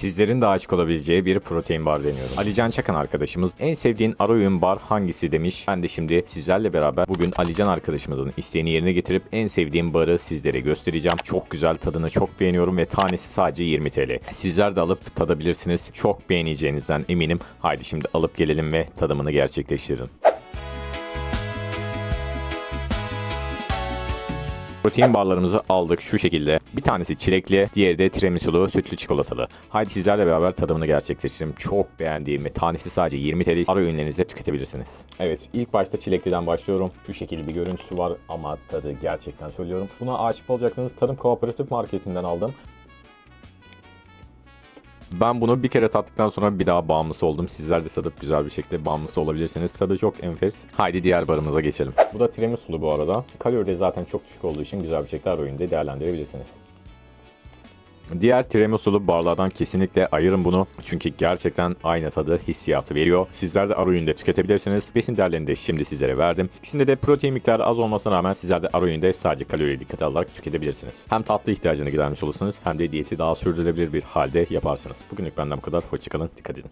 Sizlerin de aşık olabileceği bir protein bar deniyorum. Alican Çakan arkadaşımız en sevdiğin ara öğün bar hangisi demiş. Ben de şimdi sizlerle beraber bugün Alican arkadaşımızın isteğini yerine getirip en sevdiğim barı sizlere göstereceğim. Çok güzel tadını çok beğeniyorum ve tanesi sadece 20 TL. Sizler de alıp tadabilirsiniz. Çok beğeneceğinizden eminim. Haydi şimdi alıp gelelim ve tadımını gerçekleştirelim. Protein barlarımızı aldık şu şekilde. Bir tanesi çilekli, diğeri de tiramisulu, sütlü çikolatalı. Haydi sizlerle beraber tadımını gerçekleştirelim. Çok beğendiğim ve tanesi sadece 20 TL ara öğünlerinizde tüketebilirsiniz. Evet ilk başta çilekliden başlıyorum. Şu şekilde bir görüntüsü var ama tadı gerçekten söylüyorum. Buna aşık olacaksınız. Tarım Kooperatif Marketi'nden aldım. Ben bunu bir kere tattıktan sonra bir daha bağımlısı oldum. Sizler de tadıp güzel bir şekilde bağımlısı olabilirsiniz. Tadı çok enfes. Haydi diğer barımıza geçelim. Bu da tiramisulu bu arada. Kalori de zaten çok düşük olduğu için güzel bir şekilde öğünde değerlendirebilirsiniz. Diğer tiramisulu barlardan kesinlikle ayırın bunu. Çünkü gerçekten aynı tadı, hissiyatı veriyor. Sizler de ara öğünde tüketebilirsiniz. Besin değerlerini de şimdi sizlere verdim. İkisinde de protein miktarı az olmasına rağmen sizler de ara öğünde sadece kaloriye dikkat alarak tüketebilirsiniz. Hem tatlı ihtiyacını gidermiş olursunuz hem de diyeti daha sürdürülebilir bir halde yaparsınız. Bugünlük benden bu kadar. Hoşçakalın, dikkat edin.